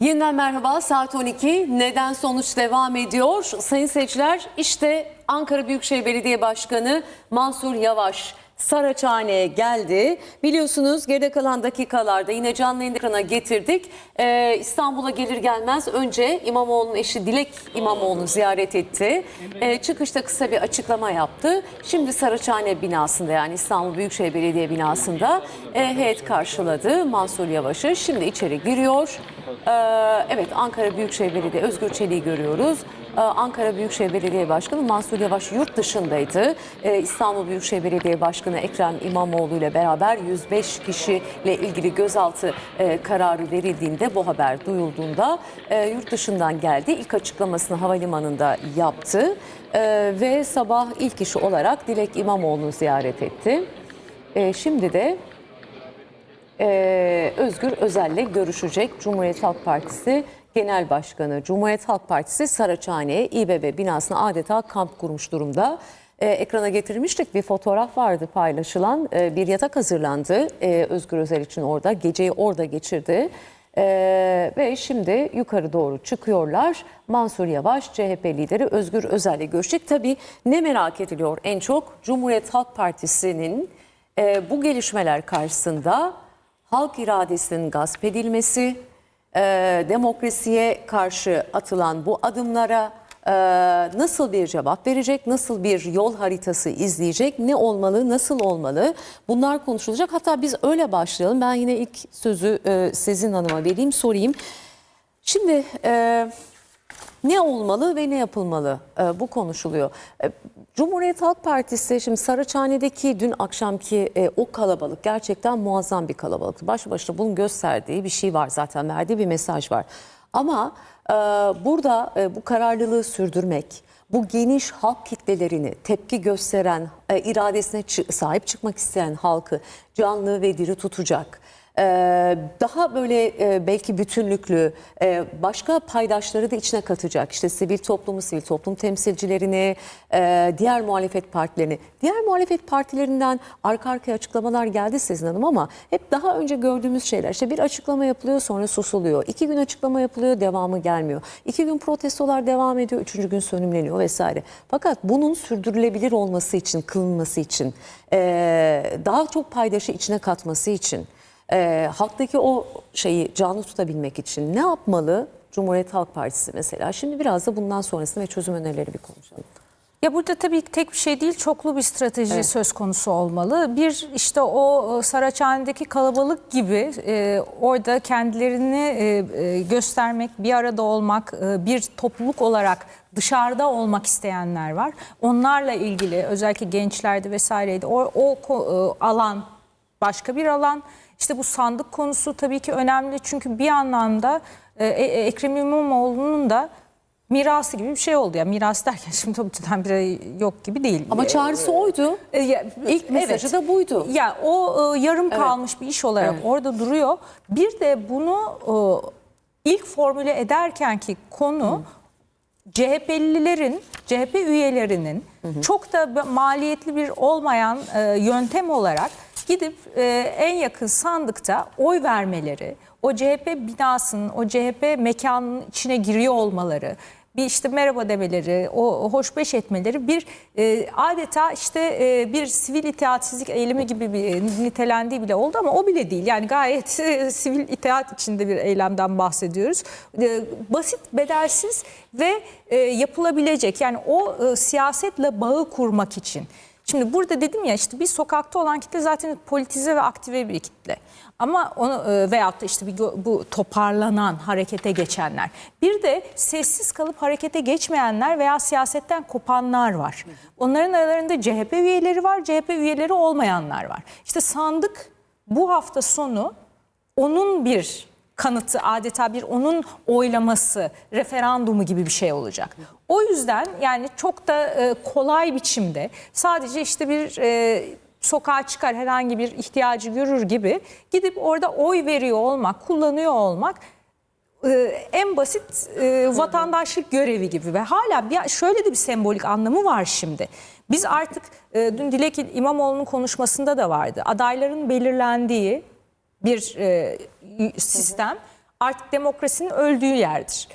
Yeniden merhaba saat 12 neden sonuç devam ediyor? Sayın seyirciler işte Ankara Büyükşehir Belediye Başkanı Mansur Yavaş Saraçhane'ye geldi. Biliyorsunuz geride kalan dakikalarda yine canlı yayın ekrana getirdik. Ee, İstanbul'a gelir gelmez önce İmamoğlu'nun eşi Dilek İmamoğlu'nu ziyaret etti. Ee, çıkışta kısa bir açıklama yaptı. Şimdi Saraçhane binasında yani İstanbul Büyükşehir Belediye binasında e, heyet karşıladı Mansur Yavaş'ı. Şimdi içeri giriyor. Ee, evet Ankara Büyükşehir Belediye Özgür Çelik'i görüyoruz. Ee, Ankara Büyükşehir Belediye Başkanı Mansur Yavaş yurt dışındaydı. Ee, İstanbul Büyükşehir Belediye Başkanı Ekrem İmamoğlu ile beraber 105 kişiyle ilgili gözaltı e, kararı verildiğinde bu haber duyulduğunda e, yurt dışından geldi. İlk açıklamasını havalimanında yaptı Ee, ve sabah ilk işi olarak Dilek İmamoğlu'nu ziyaret etti. Şimdi de ee, Özgür Özel'le görüşecek Cumhuriyet Halk Partisi Genel Başkanı. Cumhuriyet Halk Partisi Saraçhane'ye İBB binasına adeta kamp kurmuş durumda. Ee, ekrana getirmiştik bir fotoğraf vardı paylaşılan. Ee, bir yatak hazırlandı ee, Özgür Özel için orada. Geceyi orada geçirdi. Ee, ve şimdi yukarı doğru çıkıyorlar. Mansur Yavaş, CHP lideri Özgür Özel'le görüşecek. Tabii ne merak ediliyor en çok? Cumhuriyet Halk Partisi'nin e, bu gelişmeler karşısında halk iradesinin gasp edilmesi, e, demokrasiye karşı atılan bu adımlara e, nasıl bir cevap verecek, nasıl bir yol haritası izleyecek, ne olmalı, nasıl olmalı bunlar konuşulacak. Hatta biz öyle başlayalım. Ben yine ilk sözü e, Sezin Hanım'a vereyim, sorayım. Şimdi e, ne olmalı ve ne yapılmalı e, bu konuşuluyor. E, Cumhuriyet Halk Partisi şimdi Saraçhane'deki dün akşamki e, o kalabalık gerçekten muazzam bir kalabalıktı. Baş başına bunun gösterdiği bir şey var zaten verdiği bir mesaj var. Ama e, burada e, bu kararlılığı sürdürmek, bu geniş halk kitlelerini tepki gösteren, e, iradesine sahip çıkmak isteyen halkı canlı ve diri tutacak. Ee, daha böyle e, belki bütünlüklü e, başka paydaşları da içine katacak. İşte sivil toplumu, sivil toplum temsilcilerini, e, diğer muhalefet partilerini. Diğer muhalefet partilerinden arka arkaya açıklamalar geldi Sezin Hanım ama hep daha önce gördüğümüz şeyler. İşte bir açıklama yapılıyor sonra susuluyor. İki gün açıklama yapılıyor devamı gelmiyor. İki gün protestolar devam ediyor. Üçüncü gün sönümleniyor vesaire. Fakat bunun sürdürülebilir olması için, kılınması için, e, daha çok paydaşı içine katması için e, halktaki o şeyi canlı tutabilmek için ne yapmalı Cumhuriyet Halk Partisi mesela? Şimdi biraz da bundan sonrasını ve çözüm önerileri bir konuşalım. Ya burada tabii tek bir şey değil, çoklu bir strateji söz konusu olmalı. Bir işte o e, Saraçhane'deki kalabalık gibi e, orada kendilerini e, e, göstermek, bir arada olmak, e, bir topluluk olarak dışarıda olmak isteyenler var. Onlarla ilgili özellikle gençlerde vesaireydi. O, o e, alan başka bir alan. İşte bu sandık konusu tabii ki önemli çünkü bir anlamda e, e, Ekrem İmamoğlu'nun da mirası gibi bir şey oldu. Ya miras derken şimdi tabii birdenbire yok gibi değil. Ama çağrısı oydu. E, ya, İlk mesajı evet. da buydu. Ya o e, yarım kalmış bir iş olarak Evet. orada duruyor. Bir de bunu e, ilk formüle ederken ki konu CHP'lilerin, CHP üyelerinin çok da maliyetli bir olmayan e, yöntem olarak gidip e, en yakın sandıkta oy vermeleri, o CHP binasının, o CHP mekanının içine giriyor olmaları, bir işte merhaba demeleri, o hoşbeş etmeleri bir e, adeta işte e, bir sivil itaatsizlik eylemi gibi bir e, nitelendiği bile oldu ama o bile değil. Yani gayet e, sivil itaat içinde bir eylemden bahsediyoruz. E, basit, bedelsiz ve e, yapılabilecek yani o e, siyasetle bağı kurmak için. Şimdi burada dedim ya işte bir sokakta olan kitle zaten politize ve aktive bir kitle. Ama onu e, veyahut da işte bir bu toparlanan, harekete geçenler. Bir de sessiz kalıp harekete geçmeyenler veya siyasetten kopanlar var. Onların aralarında CHP üyeleri var, CHP üyeleri olmayanlar var. İşte sandık bu hafta sonu onun bir kanıtı adeta bir onun oylaması, referandumu gibi bir şey olacak. O yüzden yani çok da e, kolay biçimde sadece işte bir e, sokağa çıkar herhangi bir ihtiyacı görür gibi gidip orada oy veriyor olmak, kullanıyor olmak e, en basit vatandaşlık görevi gibi ve hala bir, şöyle de bir sembolik anlamı var şimdi. Biz artık dün Dilek İmamoğlu'nun konuşmasında da vardı. Adayların belirlendiği bir e, sistem artık demokrasinin öldüğü yerdir.